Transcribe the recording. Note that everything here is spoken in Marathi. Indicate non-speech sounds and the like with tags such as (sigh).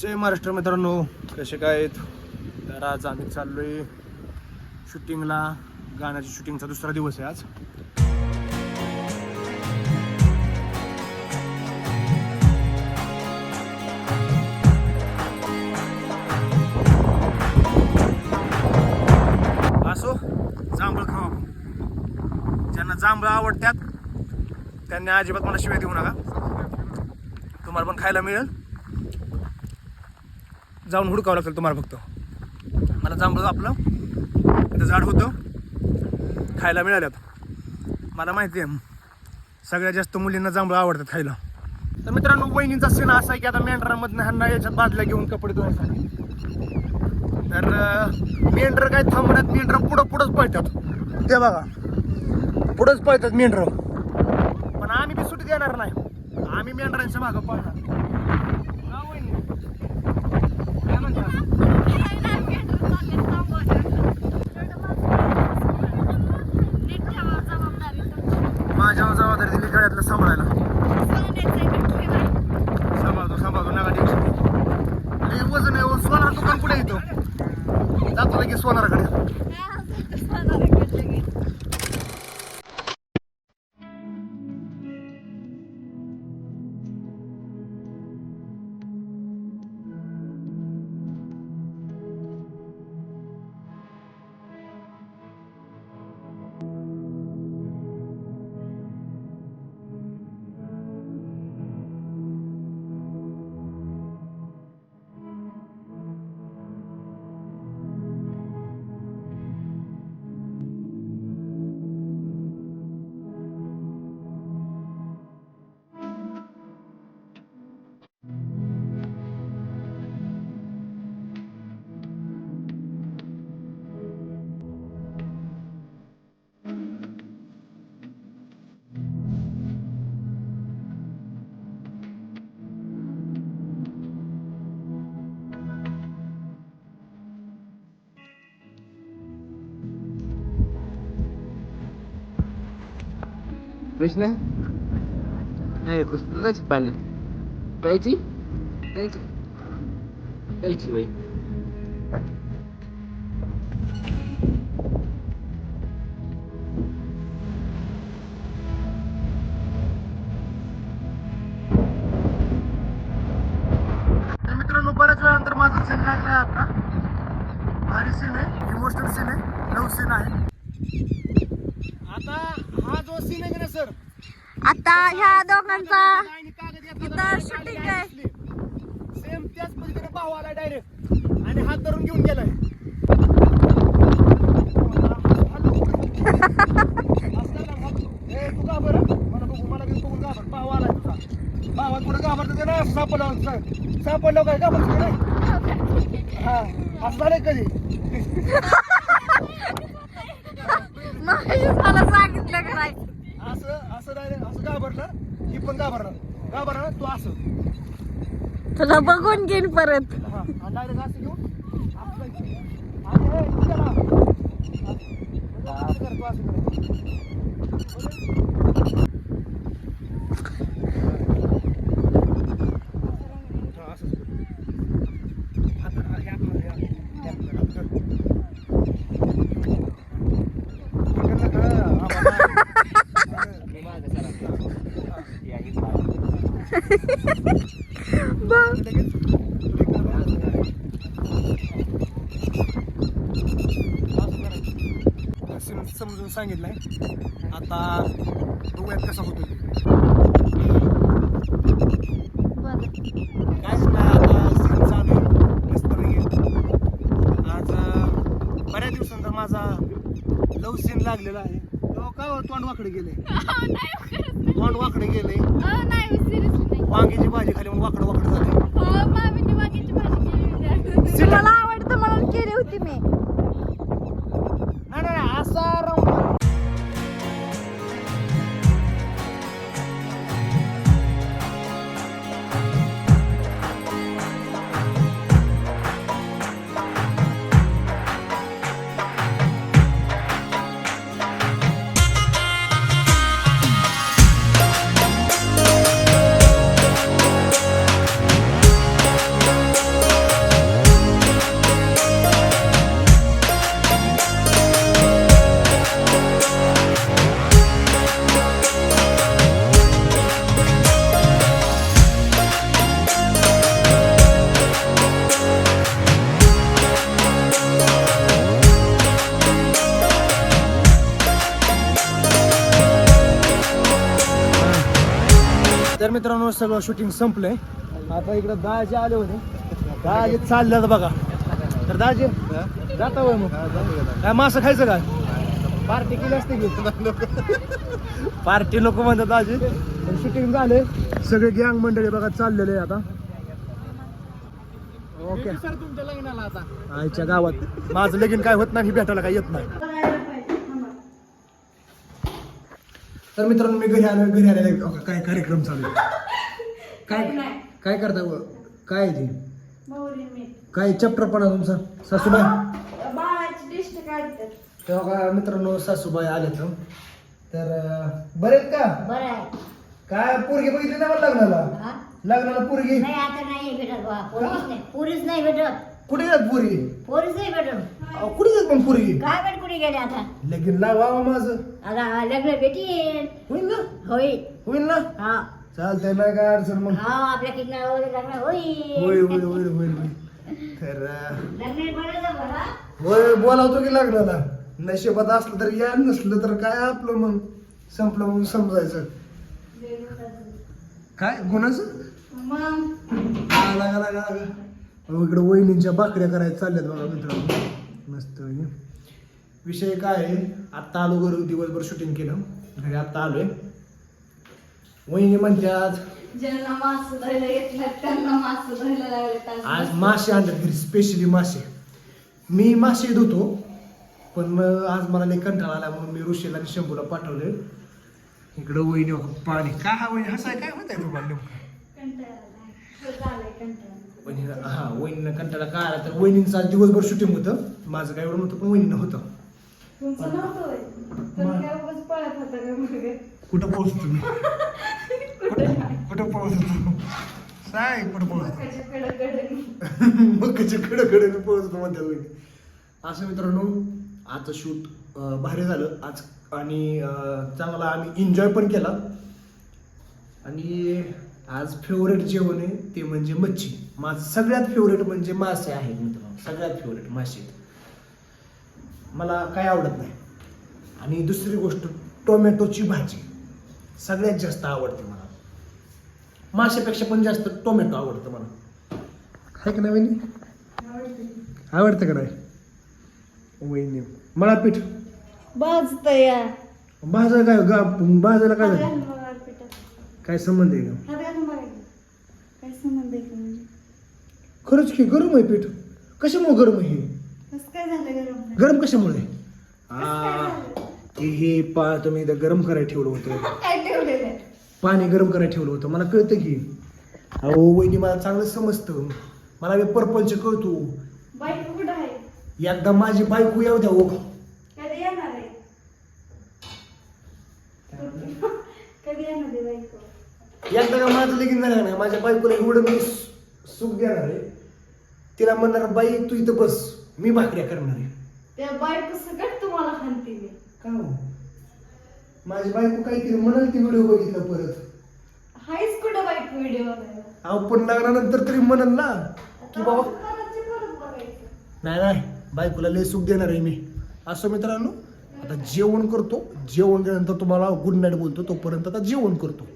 जय महाराष्ट्र मित्रांनो कसे काय आहेत? तर आज आम्ही चाललोय शूटिंगला. गाण्याच्या शूटिंगचा दुसरा दिवस आहे आज. असो जांभळ खाऊ आपण. ज्यांना जांभळं आवडतात त्यांनी अजिबात मला शिवाय देऊ नका. तुम्हाला पण खायला मिळेल. जाऊन हुडकावं लागतं तुम्हाला फक्त. मला जांभळं आपलं इथं झाड होतं. खायला मिळाल्यात. मला माहिती आहे सगळ्यात जास्त मुलींना जांभळं आवडतात खायला. तर मित्रांनो वहिनीचा सीन असा आहे की आता मेंढरामधनं ह्यांना याच्यात बाजल्या घेऊन कपडे धुवायसाठी. तर मेंढर काय थांबण्यात मेंढर पुढं पुढंच पळतात. ते बघा. पुढंच पळतात मेंढर. पण आम्ही बी सुट्टी देणार नाही. आम्ही मेंढरांच्या मागं पळणार. 哎，那边的ไร कृष्ण नाही पुस्तकाची पाणी प्यायची प्यायची प्यायची बाई मित्रांनो बऱ्याच वेळानंतर माझं सीन लागलाय आता. भारी सीन आहे इमोशनल सीन आहे लव सीन आहे. आता हा जो सीन आहे ना सर आता ह्या दोघांचा इथं shooting आहे. सेम त्याच पद्धतीने भाऊ आला डायरेक्ट आणि हात धरून घेऊन गेलाय तू का बरं मला बघू मला बी बघून घाबर भाऊ आलाय तुझा भावात पुढे घाबरतो ना सापडलं सापडलं काय घाबरतो नाही हा असं झालंय कधी मगाशी मला सांगितलं का नाही असं घाबरणार ही पण घाबरणार घाबरणार तू असं तुला बघून घेईन परत हा डायरेक्ट असं घेऊन असं जायचं. आणि हे, तू. असं कर, तू असं कर असंच कर. हात- हा, हे आपलं, हे आपलं, हे आपलं, हात कर. इकडनं कर, हा, बाबा. मी मागं सरकलो. या, ही पाय. बघ लगेच. सम- समजून सांगितलंय. आता बघूयात कसं होतं ते. काहीच नाही आता सीन चालू आज बऱ्याच दिवसांचा माझा लव सीन लागलेला आहे. तेव्हा काय हो, तोंड वाकडे गेले (laughs) तोंड वाकडे गेले वांग्याची भाजी खाली मग वाकडं वाकडं जाते मला आवडतं म्हणून केली होती मी. मित्रांनो सगळं शूटिंग संपलंय. आता इकडं दाजे आले होते. दाजे चालल्यात बघा. तर दाजे जाता होय मग? काय मासं खायचं का? पार्टी केली असते की? पार्टी नको म्हणतात दाजे. शूटिंग झाले सगळे गँग मंडळी बघा चाललेले आता. ओके सर तुमच्या लग्नाला आता आईच्या गावात. माझं लगीन काय होत नाही भेटायला काय येत नाही. तर मित्रांनो मी घरी आलो घरी आलेले बघा, काय कार्यक्रम चालू आहे. काय काय करता व? काय आहे ते? काय चॅप्टरपणा तुमचा? सासूबाई? बाळाची लिस्ट काढतात तेव्हा का मित्रांनो सासूबाई आले तर अं, बरे आहेत का? बरं आहे. काय पोरगी बघितली ना मला लग्नाला? हा? लग्नाला पोरगी? नाही आता नाही भेटत बा पोरीच नाही पोरीच नाही भेटत. कुठे जात पोरगी? पोरीच नाही भेटत. अहो, कुठे जात पण पोरगी? काय भेट कुठे गेले आता? लगीन लावा माझं. आता लग्न भेटीन होईल ना? होईल. होईल ना? हा. चालतंय नाही काय अडचण मग. हा आपल्या किनाऱ्यावर लग्न होईल. होईल होईल होईल होईल होईल. तर अं, लग्न बोलायचं बघा होय बोलावतो की लग्नाला. नशिबात असलं तर या नसलं तर काय आपलं मग? संपलं म्हणून समजायचं. काय? गुणाचं? मग? लागा. अहो, इकडं वहिनींच्या भाकऱ्या करायला चालल्यात बघा मित्रांनो. मस्त पैकी. विषय काय आहे? आत्ता आलो घरून दिवसभर शूटिंग केलं. घरी आत्ता आलोय. वहिनी म्हणतात नाही आज. मासे आणतात घरी स्पेशली मासे. मी मासे धुतो पण आज मला लई कंटाळा आला म्हणून मी ऋषीला आणि शंभूला पाठवले इकडं वहिनी पाणी. काय हा वहिनी? हसाय काय म्हणताय तुम्हाला नेमकं? हा वहिनीनं कंटाळा काय आला? तर वहिनींचं आज दिवसभर शूटिंग होतं. माझं काय एवढं नव्हतं पण वहिनीनं होतं. तुमचं नव्हतं होय. तुम्ही काय उगाच पळत होता का मग? कुठं पोहोचतो मी? कुठं पोहोचतो? काय कुठं पोहोचतो? त्याच्या कडकडनी. मग कच्या कडे कडे पोहोचतो म्हणतात असं मित्रांनो आजचं शूट भारी झालं. आज आणि अं, चांगला आम्ही एन्जॉय पण केला. आणि आज फेवरेट जेवण आहे ते म्हणजे मच्छी. माझं सगळ्यात फेवरेट म्हणजे मासे आहेत मित्रांनो. सगळ्यात फेवरेट मासे मला काय आवडत नाही. आणि दुसरी गोष्ट टोमॅटोची भाजी. सगळ्यात जास्त आवडते मला. माशापेक्षा पण जास्त टोमॅटो आवडतं मला. आहे का नाही वहिनी? आवडतं का नाही? वहिनी मला पीठ भाजतंय या. भाजा काय गा भाजायला काय झालं? काय संबंध आहे का? म्हणजे? खरंच की गरम आहे पीठ. कशामुळे गरम आहे हे? कसं काय झालं गरम कशामुळे? आ? ते हे पा तुम्ही इथं गरम करायला ठेवलं होतं. (laughs) काय ठेवलेलं आहे? पाणी गरम करायला ठेवलं होतं. मला कळतं की अहो वहिनी मला चांगलं समजतं. मला मी परपंच कळतो. बायको कुठं आहे? एकदा माझी बायको येऊ द्या हो. कधी येणार आहे? (laughs) कधी येणार आहे बायको? एकदा का माझं लगीन झालं नाही? माझ्या बायकोला एवढं मी सु- सुख देणार आहे. तिला म्हणणार बाई तू इथं बस. मी भाकऱ्या करणार आहे. त्या बायको सगळं तुम्हाला हानते मी. का हो? माझी बायको काहीतरी म्हणाल ती व्हिडिओ बघितला परत. हायच कुठं बायको व्हिडिओ बघायला? अहो पण लग्नानंतर तरी म्हणल ना की बाबा परतचे परत बघायचं. नाही नाही बायकोला लय सुख देणार आहे मी. असं मित्रांनो आता जेवण करतो. जेवण केल्यानंतर तुम्हाला गुड नाईट बोलतो तोपर्यंत आता जेवण करतो.